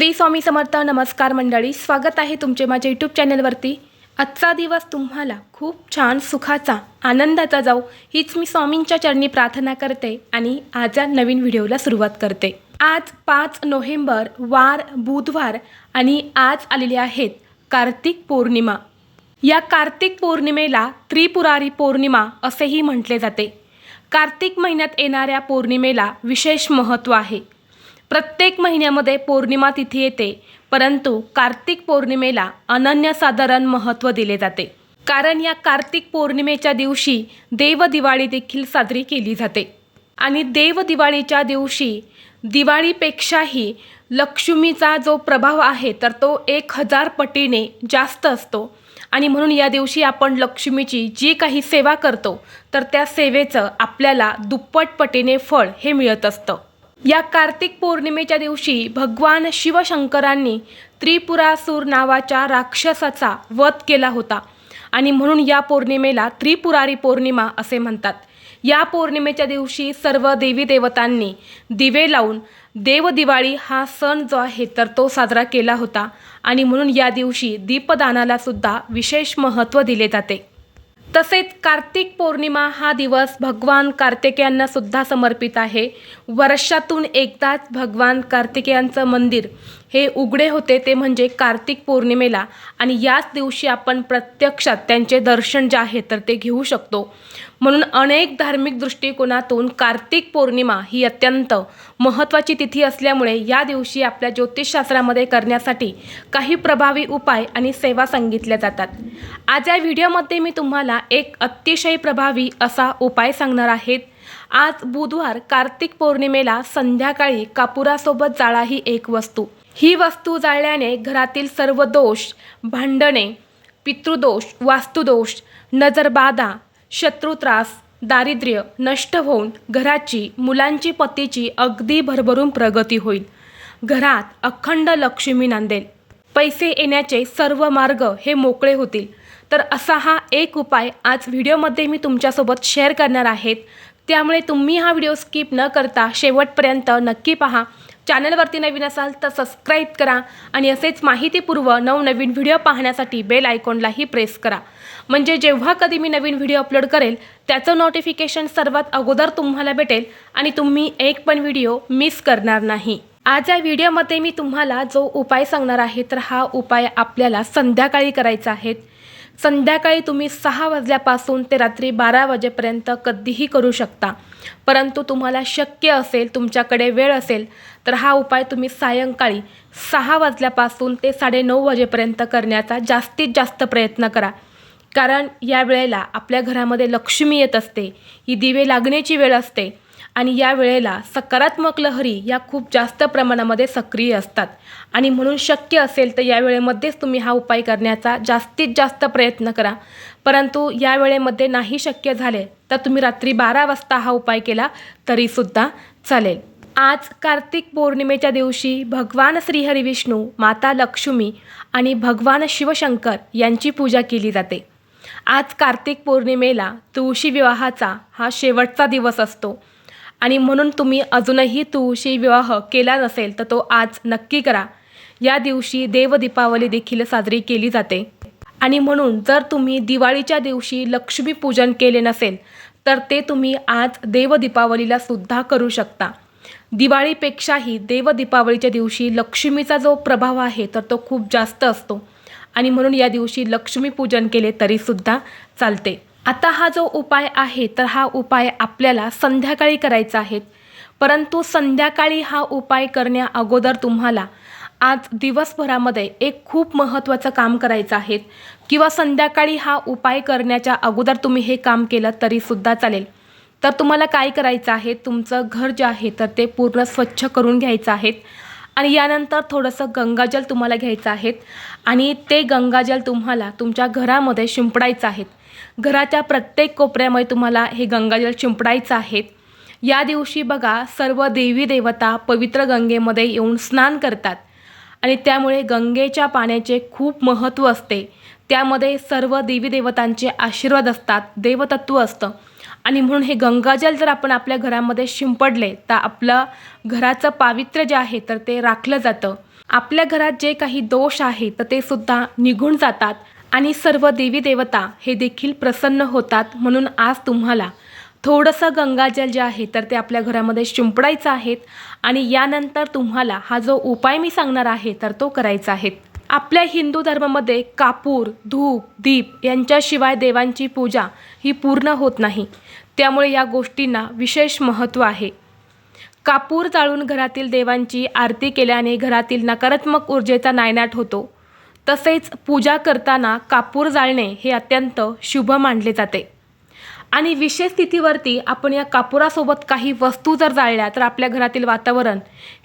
श्री स्वामी समर्थ नमस्कार मंडळी स्वागत आहे तुमचे माझ्या यूट्यूब चॅनलवरती आजचा दिवस तुम्हाला खूप छान सुखाचा आनंदाचा जाऊ हीच मी स्वामींच्या चरणी प्रार्थना करते आणि आज या नवीन व्हिडिओला सुरुवात करते. आज पाच नोव्हेंबर वार बुधवार आणि आज आलेले आहेत कार्तिक पौर्णिमा. या कार्तिक पौर्णिमेला त्रिपुरारी पौर्णिमा असेही म्हटले जाते. कार्तिक महिन्यात येणाऱ्या पौर्णिमेला विशेष महत्त्व आहे. प्रत्येक महिन्यामध्ये पौर्णिमा तिथी येते परंतु कार्तिक पौर्णिमेला अनन्यसाधारण महत्त्व दिले जाते. कारण या कार्तिक पौर्णिमेच्या दिवशी देवदिवाळी देखील साजरी केली जाते. आणि देवदिवाळीच्या दिवशी दिवाळीपेक्षाही लक्ष्मीचा जो प्रभाव आहे तर तो एक हजार पटीने जास्त असतो. आणि म्हणून या दिवशी आपण लक्ष्मीची जी काही सेवा करतो तर त्या सेवेचं आपल्याला दुप्पट पटीने फळ हे मिळत असतं. या कार्तिक पौर्णिमेच्या दिवशी भगवान शिवशंकरांनी त्रिपुरासूर नावाच्या राक्षसाचा वध केला होता. आणि म्हणून या पौर्णिमेला त्रिपुरारी पौर्णिमा असे म्हणतात. या पौर्णिमेच्या दिवशी सर्व देवी देवतांनी दिवे लावून देवदिवाळी हा सण जो आहे तर तो साजरा केला होता. आणि म्हणून या दिवशी दीपदानाला सुद्धा विशेष महत्त्व दिले जाते. तसेच कार्तिक पौर्णिमा हा दिवस भगवान कार्तिकेयांना सुद्धा समर्पित आहे. वर्षातून एकदाच भगवान कार्तिकेयांचं मंदिर हे उघडे होते ते म्हणजे कार्तिक पौर्णिमेला. आणि याच दिवशी आपण प्रत्यक्षात त्यांचे दर्शन जे आहे तर ते घेऊ शकतो. म्हणून अनेक धार्मिक दृष्टिकोनातून कार्तिक पौर्णिमा ही अत्यंत महत्त्वाची तिथी असल्यामुळे या दिवशी आपल्या ज्योतिषशास्त्रामध्ये करण्यासाठी काही प्रभावी उपाय आणि सेवा सांगितल्या जातात. आज या व्हिडिओमध्ये मी तुम्हाला एक अतिशय प्रभावी असा उपाय सांगणार आहेत. आज बुधवार कार्तिक पौर्णिमेला संध्याकाळी कापुरासोबत जाळा ही एक वस्तू. ही वस्तू जाळल्याने घरातील सर्व दोष भांडणे पितृदोष वास्तुदोष नजरबाधा शत्रुत्रास दारिद्र्य नष्ट होऊन घराची मुलांची पतीची अगदी भरभरून प्रगती होईल. घरात अखंड लक्ष्मी नांदेल. पैसे येण्याचे सर्व मार्ग हे मोकळे होतील. तर असा हा एक उपाय आज व्हिडिओमध्ये मी तुमच्यासोबत शेअर करणार आहेत. त्यामुळे तुम्ही हा व्हिडिओ स्किप न करता शेवटपर्यंत नक्की पहा. चॅनलवरती नवीन असाल तर सबस्क्राईब करा आणि असेच माहितीपूर्व नवनवीन व्हिडिओ पाहण्यासाठी बेल आयकॉनलाही प्रेस करा. म्हणजे जेव्हा कधी मी नवीन व्हिडिओ अपलोड करेल त्याचं नोटिफिकेशन सर्वात अगोदर तुम्हाला भेटेल आणि तुम्ही एक पण व्हिडिओ मिस करणार नाही. आज या व्हिडिओमध्ये मी तुम्हाला जो उपाय सांगणार आहे तर हा उपाय आपल्याला संध्याकाळी करायचा आहे. संध्याकाळी तुम्ही सहा वाजल्यापासून ते रात्री बारा वाजेपर्यंत कधीही करू शकता. परंतु तुम्हाला शक्य असेल तुमच्याकडे वेळ असेल तर हा उपाय तुम्ही सायंकाळी सहा वाजल्यापासून ते साडेनऊ वाजेपर्यंत करण्याचा जास्तीत जास्त प्रयत्न करा. कारण या वेळेला आपल्या घरामध्ये लक्ष्मी येत असते ही दिवे लागण्याची वेळ असते आणि या वेळेला सकारात्मक लहरी या खूप जास्त प्रमाणामध्ये सक्रिय असतात. आणि म्हणून शक्य असेल तर या वेळेमध्येच तुम्ही हा उपाय करण्याचा जास्तीत जास्त प्रयत्न करा. परंतु या वेळेमध्ये नाही शक्य झाले तर तुम्ही रात्री बारा वाजता हा उपाय केला तरीसुद्धा चालेल. आज कार्तिक पौर्णिमेच्या दिवशी भगवान श्रीहरी विष्णू माता लक्ष्मी आणि भगवान शिवशंकर यांची पूजा केली जाते. आज कार्तिक पौर्णिमेला तुळशी विवाहाचा हा शेवटचा दिवस असतो. आणि म्हणून तुम्ही अजूनही तुळशी विवाह केला नसेल तर तो आज नक्की करा. या दिवशी देवदीपावली देखील साजरी केली जाते. आणि म्हणून जर तुम्ही दिवाळीच्या दिवशी लक्ष्मीपूजन केले नसेल तर ते तुम्ही आज देवदीपावलीला सुद्धा करू शकता. दिवाळीपेक्षाही देवदीपावलीच्या दिवशी लक्ष्मीचा जो प्रभाव आहे तर तो खूप जास्त असतो. आणि म्हणून या दिवशी लक्ष्मीपूजन केले तरीसुद्धा चालते. आता हा जो उपाय आहे तर हा उपाय आपल्याला संध्याकाळी करायचा आहे. परंतु संध्याकाळी हा उपाय करण्या अगोदर तुम्हाला आज दिवसभरामध्ये एक खूप महत्त्वाचं काम करायचं आहे. किंवा संध्याकाळी हा उपाय करण्याच्या अगोदर तुम्ही हे काम केलं तरीसुद्धा चालेल. तर तुम्हाला काय करायचं आहे? तुमचं घर जे आहे तर ते पूर्ण स्वच्छ करून घ्यायचं आहे. आणि यानंतर थोडंसं गंगाजल तुम्हाला घ्यायचं आहे आणि ते गंगाजल तुम्हाला तुमच्या घरामध्ये शिंपडायचं आहे घराच्या प्रत्येक कोपऱ्यामध्ये तुम्हाला हे गंगाजल शिंपडायचं आहे या दिवशी बघा सर्व देवी देवता पवित्र गंगेमध्ये येऊन स्नान करतात. आणि त्यामुळे गंगेच्या पाण्याचे खूप महत्त्व असते. त्यामध्ये सर्व देवी देवतांचे आशीर्वाद असतात देवतत्व असतं. आणि म्हणून हे गंगाजल जर आपण आपल्या घरामध्ये शिंपडले तर आपलं घराचं पावित्र्य जे आहे तर ते राखलं जातं. आपल्या घरात जे काही दोष आहे तर ते सुद्धा निघून जातात आणि सर्व देवी देवता हे देखील प्रसन्न होतात म्हणून आज तुम्हाला थोडंसं गंगाजल जे आहे तर ते आपल्या घरामध्ये शिंपडायचं आहेत आणि यानंतर तुम्हाला हा जो उपाय मी सांगणार आहे तर तो करायचा आहे. आपल्या हिंदू धर्मामध्ये कापूर धूप दीप यांच्याशिवाय देवांची पूजा ही पूर्ण होत नाही. त्यामुळे या गोष्टींना विशेष महत्त्व आहे. कापूर जाळून घरातील देवांची आरती केल्याने घरातील नकारात्मक ऊर्जेचा नायनाट होतो. तसेच पूजा करताना कापूर जाळणे हे अत्यंत शुभ मानले जाते. आणि विशेष स्थितीवरती आपण या कापुरासोबत काही वस्तू जर जाळल्या तर आपल्या घरातील वातावरण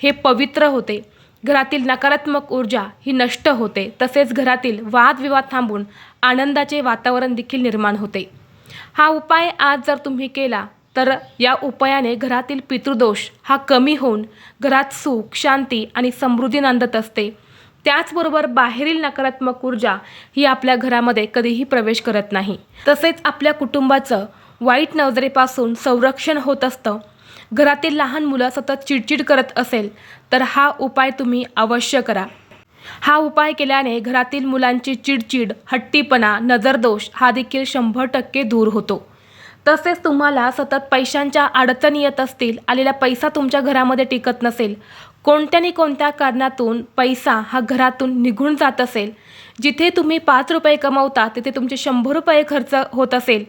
हे पवित्र होते. घरातील नकारात्मक ऊर्जा ही नष्ट होते. तसेच घरातील वादविवाद थांबून आनंदाचे वातावरण देखील निर्माण होते. हा उपाय आज जर तुम्ही केला तर या उपायाने घरातील पितृदोष हा कमी होऊन घरात सुख शांती आणि समृद्धी नांदत असते. त्याचबरोबर बाहेरील नकारात्मक ऊर्जा ही आपल्या घरामध्ये कधीही प्रवेश करत नाही. तसेच आपल्या कुटुंबाचं वाईट नजरेपासून संरक्षण होत असतं. घरातील लहान मुलं सतत चिडचिड करत असेल तर हा उपाय तुम्ही अवश्य करा. हा उपाय केल्याने घरातील मुलांची चिडचिड हट्टीपणा नजरदोष हा देखील शंभर टक्के दूर होतो. तसेच तुम्हाला सतत पैशांच्या अडचणी येत असतील आलेला पैसा तुमच्या घरामध्ये टिकत नसेल कोणत्यानी कोणत्या कारणातून पैसा हा घरातून निघून जात असेल जिथे तुम्ही पाच रुपये कमवता तिथे तुमचे शंभर रुपये खर्च होत असेल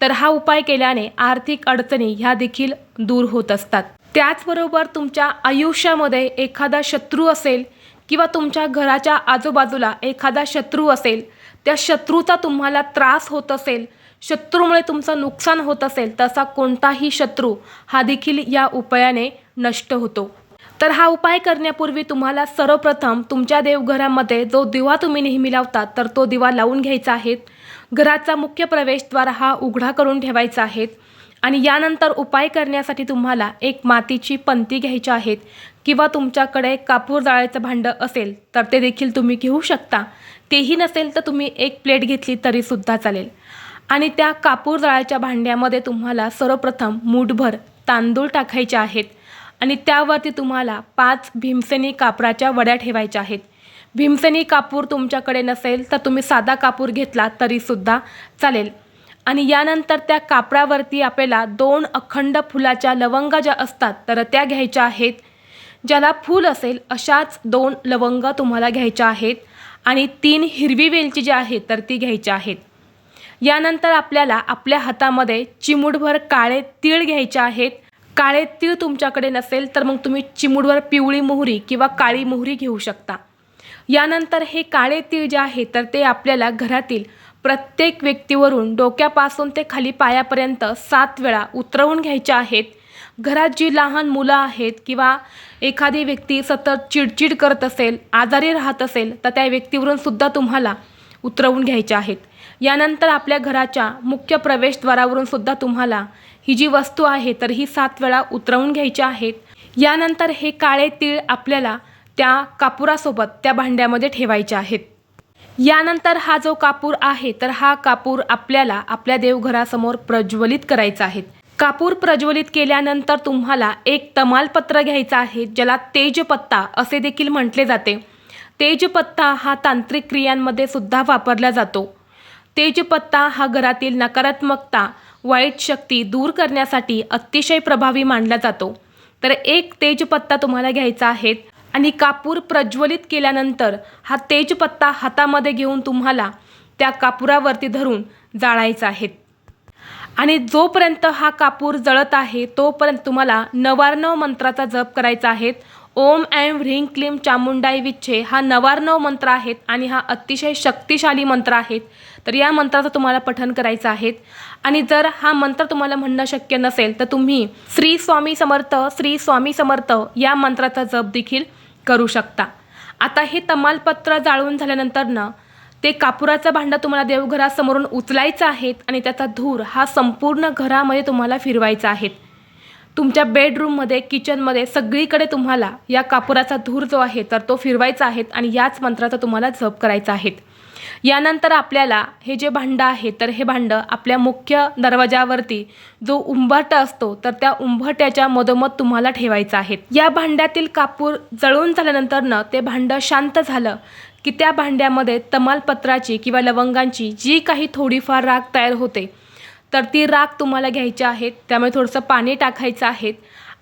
तर हा उपाय केल्याने आर्थिक अडचणी ह्या देखील दूर होत असतात. त्याचबरोबर तुमच्या आयुष्यामध्ये एखादा शत्रू असेल किंवा तुमच्या घराच्या आजूबाजूला एखादा शत्रू असेल त्या शत्रूचा तुम्हाला त्रास होत असेल शत्रूमुळे तुमचं नुकसान होत असेल तसा कोणताही शत्रू हा देखील या उपायाने नष्ट होतो. तर हा उपाय करण्यापूर्वी तुम्हाला सर्वप्रथम तुमच्या देवघरामध्ये जो दिवा तुम्ही नेहमी लावतात तर तो दिवा लावून घ्यायचा आहे. घराचा मुख्य प्रवेशद्वार हा उघडा करून ठेवायचा आहे. आणि यानंतर उपाय करण्यासाठी तुम्हाला एक मातीची पंती घ्यायची आहेत किंवा तुमच्याकडे कापूर जाळ्याचं भांडं असेल तर ते देखील तुम्ही घेऊ शकता. तेही नसेल तर तुम्ही एक प्लेट घेतली तरीसुद्धा चालेल. आणि त्या कापूर जाळ्याच्या भांड्यामध्ये तुम्हाला सर्वप्रथम मूठभर तांदूळ टाकायचे आहेत. आणि त्यावरती तुम्हाला पाच भीमसेनी कापराच्या वड्या ठेवायच्या आहेत. भीमसेनी कापूर तुमच्याकडे नसेल तर तुम्ही साधा कापूर घेतला तरीसुद्धा चालेल. आणि यानंतर त्या कापरावरती आपल्याला दोन अखंड फुलाच्या लवंगा ज्या असतात तर त्या घ्यायच्या आहेत. ज्याला फूल असेल अशाच दोन लवंग तुम्हाला घ्यायच्या आहेत. आणि तीन हिरवी वेलची जी आहे तर ती घ्यायच्या आहेत. यानंतर आपल्याला आपल्या हातामध्ये चिमूटभर काळे तीळ घ्यायचे आहेत. काळे तीळ तुमच्याकडे नसेल तर मग तुम्ही चिमूडवर पिवळी मोहरी किंवा काळी मोहरी घेऊ शकता. यानंतर हे काळे तीळ जे आहे तर ते आपल्याला घरातील प्रत्येक व्यक्तीवरून डोक्यापासून ते खाली पायापर्यंत सात वेळा उतरवून घ्यायचे आहेत. घरात जी लहान मुलं आहेत किंवा एखादी व्यक्ती सतत चिडचिड करत असेल आजारी राहत असेल तर त्या व्यक्तीवरून सुद्धा तुम्हाला उतरवून घ्यायचे आहेत. यानंतर आपल्या घराच्या मुख्य प्रवेशद्वारावरून सुद्धा तुम्हाला ही जी वस्तू आहे तर ही सात वेळा उतरवून घ्यायची आहेत यानंतर हे काळे तीळ आपल्याला त्या कापुरासोबत त्या भांड्यामध्ये ठेवायचे आहेत. यानंतर हा जो कापूर आहे तर हा कापूर आपल्याला आपल्या देवघरासमोर प्रज्वलित करायचा आहे. कापूर प्रज्वलित केल्यानंतर तुम्हाला एक तमालपत्र घ्यायचं आहे ज्याला तेजपत्ता असे देखील म्हटले जाते. तेजपत्ता हा तांत्रिक क्रियांमध्ये सुद्धा वापरला जातो. तेजपत्ता हा घरातील नकारात्मकता वाईट शक्ती दूर करण्यासाठी अतिशय प्रभावी मानला जातो. तर एक तेजपत्ता तुम्हाला घ्यायचा आहे आणि कापूर प्रज्वलित केल्यानंतर हा तेजपत्ता हातामध्ये घेऊन तुम्हाला त्या कापुरावरती धरून जाळायचा आहे. आणि जोपर्यंत हा कापूर जळत आहे तोपर्यंत तुम्हाला नवार्णव मंत्राचा जप करायचा आहे. ओम ऐं ह्रीं क्लीम चामुंडाई विच्छे हा नवार्णव मंत्र आहेत आणि हा अतिशय शक्तिशाली मंत्र आहेत तर या मंत्राचं तुम्हाला पठन करायचं आहे. आणि जर हा मंत्र तुम्हाला म्हणणं शक्य नसेल तर तुम्ही श्री स्वामी समर्थ श्री स्वामी समर्थ या मंत्राचा जप देखील करू शकता. आता हे तमालपत्र जाळून झाल्यानंतरनं ते कापुराचं भांडं तुम्हाला देवघरासमोरून उचलायचं आहे आणि त्याचा धूर हा संपूर्ण घरामध्ये तुम्हाला फिरवायचा आहे. तुमच्या बेडरूममध्ये किचनमध्ये सगळीकडे तुम्हाला या कापुराचा धूर जो आहे तर तो फिरवायचा आहे आणि याच मंत्राचा तुम्हाला जप करायचा आहे. यानंतर आपल्याला हे जे भांडं आहे तर हे भांडं आपल्या मुख्य दरवाजावरती जो उंबरटा असतो तर त्या उंबरट्याच्या मधोमध तुम्हाला ठेवायचं आहे. या भांड्यातील कापूर जळून झाल्यानंतरनं ते भांडं शांत झालं की त्या भांड्यामध्ये तमालपत्राची किंवा लवंगांची जी काही थोडीफार राख तयार होते तर ती राख तुम्हाला घ्यायची आहेत. त्यामुळे थोडंसं पाणी टाकायचं आहे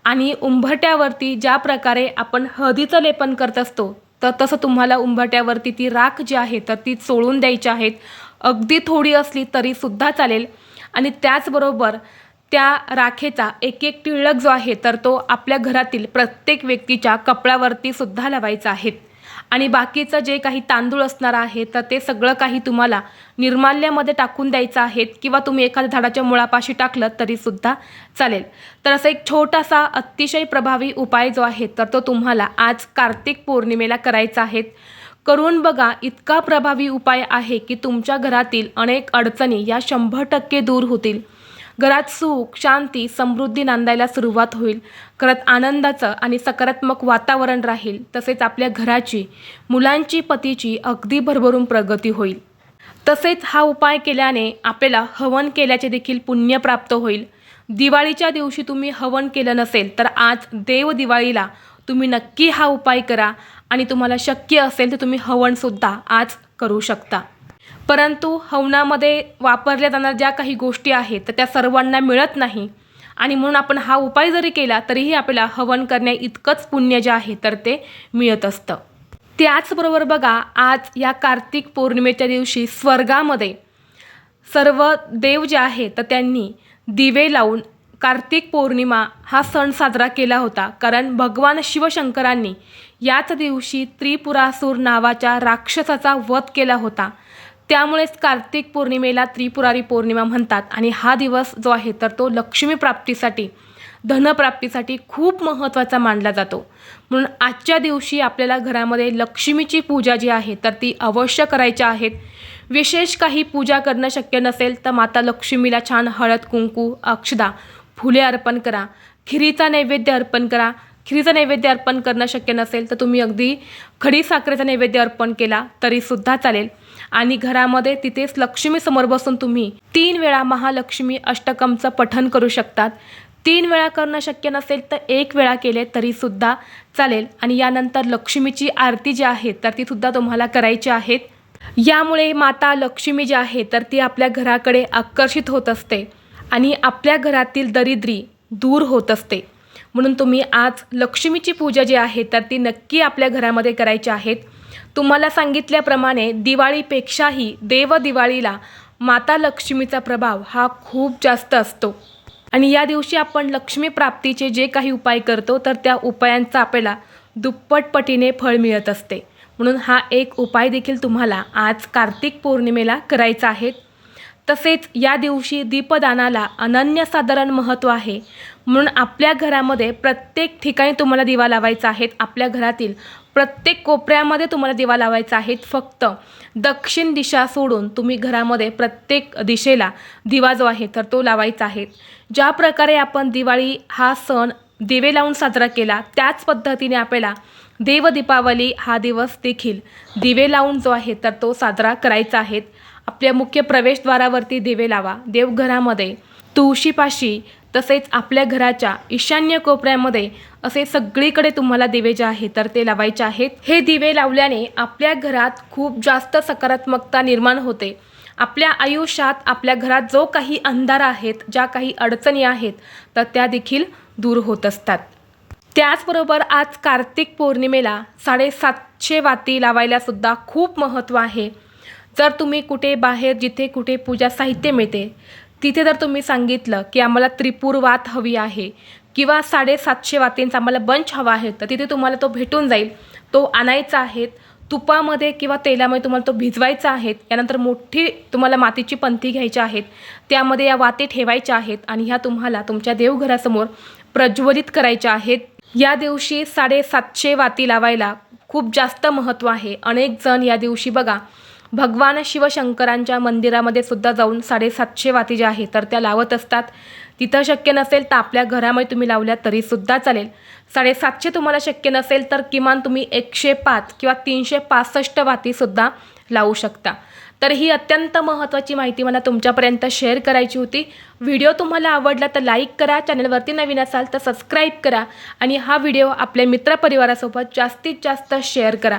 आणि उंबरट्यावरती ज्या प्रकारे आपण हळदीचं लेपन करत असतो तर तसं तुम्हाला उंबरट्यावरती ती राख जी आहे तर ती चोळून द्यायची आहेत अगदी थोडी असली तरीसुद्धा चालेल. आणि त्याचबरोबर त्या राखेचा एक एक टिळक जो आहे तर तो आपल्या घरातील प्रत्येक व्यक्तीच्या कपड्यावरती सुद्धा लावायचा आहे. आणि बाकीचं जे काही तांदूळ असणार आहे तर ते सगळं काही तुम्हाला निर्माल्यामध्ये टाकून द्यायचं आहे किंवा तुम्ही एखाद्या झाडाच्या मुळापाशी टाकलं तरीसुद्धा चालेल. तर असा एक छोटासा अतिशय प्रभावी उपाय जो आहे तर तो तुम्हाला आज कार्तिक पौर्णिमेला करायचा आहे. करून बघा इतका प्रभावी उपाय आहे की तुमच्या घरातील अनेक अडचणी या शंभर टक्के दूर होतील. घरात सुख शांती समृद्धी नांदायला सुरुवात होईल. घरात आनंदाचं आणि सकारात्मक वातावरण राहील तसेच आपल्या घराची मुलांची पतीची अगदी भरभरून प्रगती होईल. तसेच हा उपाय केल्याने आपल्याला हवन केल्याचे देखील पुण्य प्राप्त होईल. दिवाळीच्या दिवशी तुम्ही हवन केलं नसेल तर आज देव दिवाळीला तुम्ही नक्की हा उपाय करा आणि तुम्हाला शक्य असेल तर तुम्ही हवनसुद्धा आज करू शकता. परंतु हवनामध्ये वापरल्या जाणाऱ्या ज्या काही गोष्टी आहेत तर त्या सर्वांना मिळत नाही. आणि म्हणून आपण हा उपाय जरी केला तरीही आपल्याला हवन करण्या इतकंच पुण्य जे आहे तर ते मिळत असतं. त्याचबरोबर बघा आज या कार्तिक पौर्णिमेच्या दिवशी स्वर्गामध्ये सर्व देव जे आहे तर त्यांनी दिवे लावून कार्तिक पौर्णिमा हा सण साजरा केला होता. कारण भगवान शिवशंकरांनी याच दिवशी त्रिपुरासूर नावाच्या राक्षसाचा वध केला होता. त्यामुळेच कार्तिक पौर्णिमेला त्रिपुरारी पौर्णिमा म्हणतात. आणि हा दिवस जो आहे तर तो लक्ष्मी प्राप्तीसाठी धनप्राप्तीसाठी खूप महत्त्वाचा मानला जातो. म्हणून आजच्या दिवशी आपल्याला घरामध्ये लक्ष्मीची पूजा जी आहे तर ती अवश्य करायच्या आहेत विशेष काही पूजा करणं शक्य नसेल तर माता लक्ष्मीला छान हळद कुंकू अक्षदा फुले अर्पण करा. खिरीचा नैवेद्य अर्पण करा. खिरीचा नैवेद्य अर्पण करणं शक्य नसेल तर तुम्ही अगदी खडी साखरेचा नैवेद्य अर्पण केला तरीसुद्धा चालेल. आणि घरामध्ये तिथेच लक्ष्मीसमोर बसून तुम्ही तीन वेळा महालक्ष्मी अष्टकमचं पठन करू शकतात. तीन वेळा करणं शक्य नसेल तर एक वेळा केले तरीसुद्धा चालेल. आणि यानंतर लक्ष्मीची आरती जी आहे तर तीसुद्धा तुम्हाला करायची आहेत यामुळे माता लक्ष्मी जी आहे तर ती आपल्या घराकडे आकर्षित होत असते आणि आपल्या घरातील दरिद्री दूर होत असते. म्हणून तुम्ही आज लक्ष्मीची पूजा जी आहे तर ती नक्की आपल्या घरामध्ये करायची आहेत. तुम्हाला सांगितल्याप्रमाणे दिवाळीपेक्षाही देव दिवाळीला माता लक्ष्मीचा प्रभाव हा खूप जास्त असतो. आणि या दिवशी आपण लक्ष्मी प्राप्तीचे जे काही उपाय करतो तर त्या उपायांचा आपल्याला दुप्पट पटीने फळ मिळत असते. म्हणून हा एक उपाय देखील तुम्हाला आज कार्तिक पौर्णिमेला करायचा आहे. तसेच या दिवशी दीपदानाला अनन्यसाधारण महत्त्व आहे. म्हणून आपल्या घरामध्ये प्रत्येक ठिकाणी तुम्हाला दिवा लावायचा आहे. आपल्या घरातील प्रत्येक कोपऱ्यामध्ये तुम्हाला दिवा लावायचा आहे. फक्त दक्षिण दिशा सोडून तुम्ही घरामध्ये प्रत्येक दिशेला दिवा जो आहे तर तो लावायचा आहे. ज्या प्रकारे आपण दिवाळी हा सण दिवे लावून साजरा केला त्याच पद्धतीने आपल्याला देव दीपावली हा दिवस देखील दिवे लावून जो आहे तर तो साजरा करायचा आहे. आपल्या मुख्य प्रवेशद्वारावरती दिवे लावा. देवघरामध्ये तुळशीपाशी तसेच आपल्या घराच्या ईशान्य कोपऱ्यामध्ये असे सगळीकडे तुम्हाला दिवे जे आहे तर ते लावायचे आहेत. हे दिवे लावल्याने आपल्या घरात खूप जास्त सकारात्मकता निर्माण होते. आपल्या आयुष्यात आपल्या घरात जो काही अंधार आहेत ज्या काही अडचणी आहेत तर त्या देखील दूर होत असतात. त्याचबरोबर आज कार्तिक पौर्णिमेला साडेसातशे वाती लावायलासुद्धा खूप महत्त्व आहे. जर तुम्ही कुठे बाहेर जिथे कुठे पूजा साहित्य मिळते तिथे जर तुम्ही सांगितलं की आम्हाला त्रिपूर वात हवी आहे किंवा साडेसातशे वातींचा आम्हाला बंच हवा आहे तर तिथे तुम्हाला तो भेटून जाईल. तो आणायचा आहे तुपामध्ये किंवा तेलामध्ये तुम्हाला तो भिजवायचा आहे यानंतर मोठी तुम्हाला मातीची पंथी घ्यायची आहेत त्यामध्ये या वाती ठेवायच्या आहेत आणि ह्या तुम्हाला तुमच्या देवघरासमोर प्रज्वलित करायच्या आहेत. या दिवशी साडेसातशे वाती लावायला खूप जास्त महत्त्व आहे. अनेक जण या दिवशी बघा भगवान शिवशंकरांच्या मंदिरामध्ये सुद्धा जाऊन साडेसातशे वाती ज्या आहेत तर त्या लावत असतात. तिथं शक्य नसेल तर आपल्या घरामध्ये तुम्ही लावल्या तरीसुद्धा चालेल. साडेसातशे तुम्हाला शक्य नसेल तर किमान तुम्ही एकशे पाच किंवा तीनशे पासष्ट वातीसुद्धा लावू शकता. तर ही अत्यंत महत्त्वाची माहिती मला तुमच्यापर्यंत शेअर करायची होती. व्हिडिओ तुम्हाला आवडला तर लाईक करा चॅनलवरती नवीन असाल तर सबस्क्राईब करा आणि हा व्हिडिओ आपल्या मित्रपरिवारासोबत जास्तीत जास्त शेअर करा.